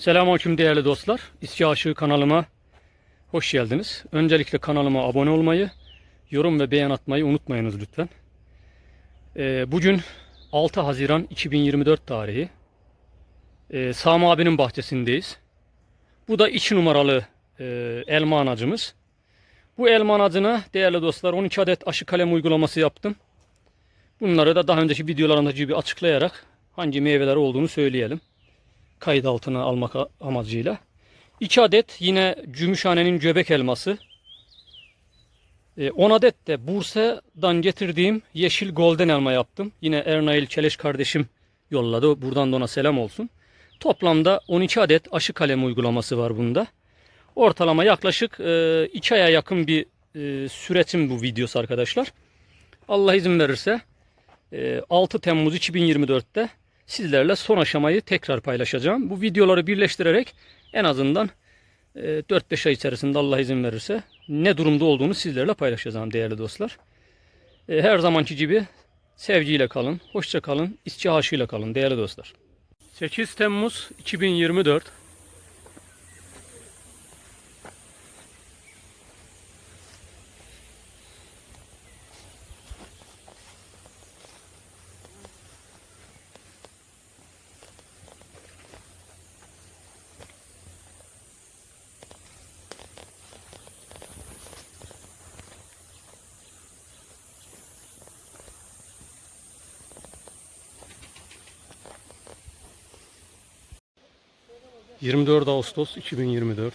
Selamünaleyküm değerli dostlar. İsya Aşığı kanalıma hoş geldiniz. Öncelikle kanalıma abone olmayı, yorum ve beğen atmayı unutmayınız lütfen. Ee, bugün 6 Haziran 2024 tarihi. Ee, Sami abinin bahçesindeyiz. Bu da 2 numaralı e, elma anacımız. Bu elma anacına değerli dostlar 12 adet aşı kalem uygulaması yaptım. Bunları da daha önceki videolarımda gibi açıklayarak hangi meyveleri olduğunu söyleyelim kayıt altına almak amacıyla. 2 adet yine Gümüşhane'nin göbek elması. 10 adet de Bursa'dan getirdiğim yeşil golden elma yaptım. Yine Ernail Çeleş kardeşim yolladı. Buradan da ona selam olsun. Toplamda 12 adet aşı kalemi uygulaması var bunda. Ortalama yaklaşık 2 aya yakın bir e, süretim bu videosu arkadaşlar. Allah izin verirse e, 6 Temmuz 2024'te sizlerle son aşamayı tekrar paylaşacağım. Bu videoları birleştirerek en azından e, 4-5 ay içerisinde Allah izin verirse ne durumda olduğunu sizlerle paylaşacağım değerli dostlar. E, Her zamanki gibi sevgiyle kalın, hoşça kalın, istihasıyla kalın değerli dostlar. 8 Temmuz 2024 24 Ağustos 2024